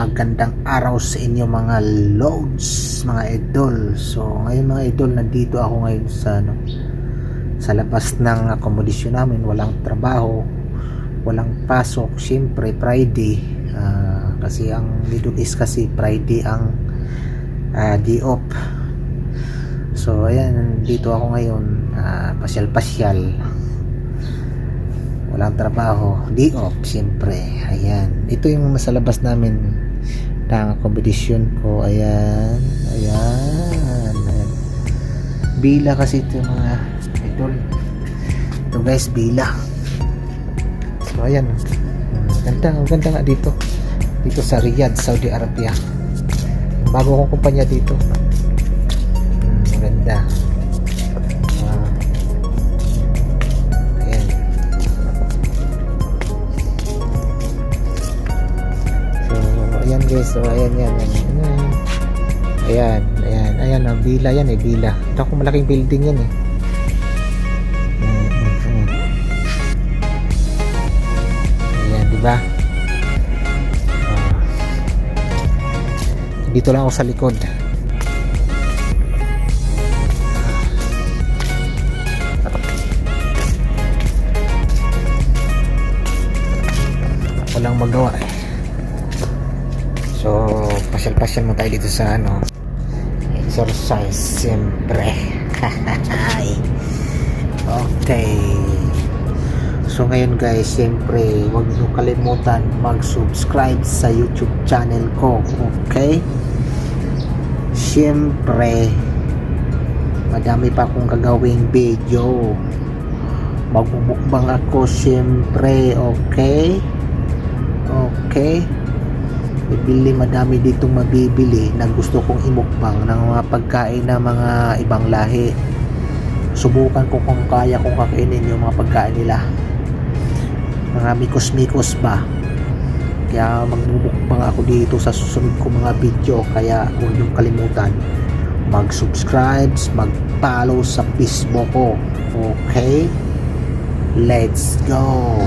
Magandang araw sa inyo mga loads, mga idol. So, ngayon mga idol, nandito ako ngayon sa ano, sa labas ng akomodasyon namin, walang trabaho, walang pasok. Siyempre, Friday. ah, kasi ang Middle East kasi Friday ang ah, day off. So, ayan, dito ako ngayon, ah, pasyal-pasyal. Walang trabaho, day off, siyempre. Ayan, ito yung nasa labas namin ng accommodation ko. Ayan, ayan, ayan. Bila kasi ito mga idol. Ito guys, bila. So, ayan. Ganda, ganda nga dito. Dito sa Riyadh, Saudi Arabia. Bago kong kumpanya dito. Hmm, maganda. Ah. Ayan guys. So, ayan yan. Ayan. Ayan. Ayan. Ayan. Ang bila yan eh. Ito ako malaking building yan eh. Ayan, di ba? Ah. Dito lang ako sa likod. Walang magawa eh. So, pasyal-pasyal mo tayo dito sa ano, exercise siyempre. okay. So ngayon guys, siyempre, huwag niyo kalimutan mag-subscribe sa YouTube channel ko. Okay? Siyempre, madami pa akong gagawing video. Magmumukbang ako siyempre. Okay? Okay? Bibili madami ditong mabibili na gusto kong imukbang ng mga pagkain na mga ibang lahi. Subukan ko kung kaya kong kakainin yung mga pagkain nila. Mga mikos-mikos ba? Kaya magmumukbang ako dito sa susunod ko mga video kaya huwag niyong kalimutan mag-subscribe mag-follow sa Facebook ko. Okay? Let's go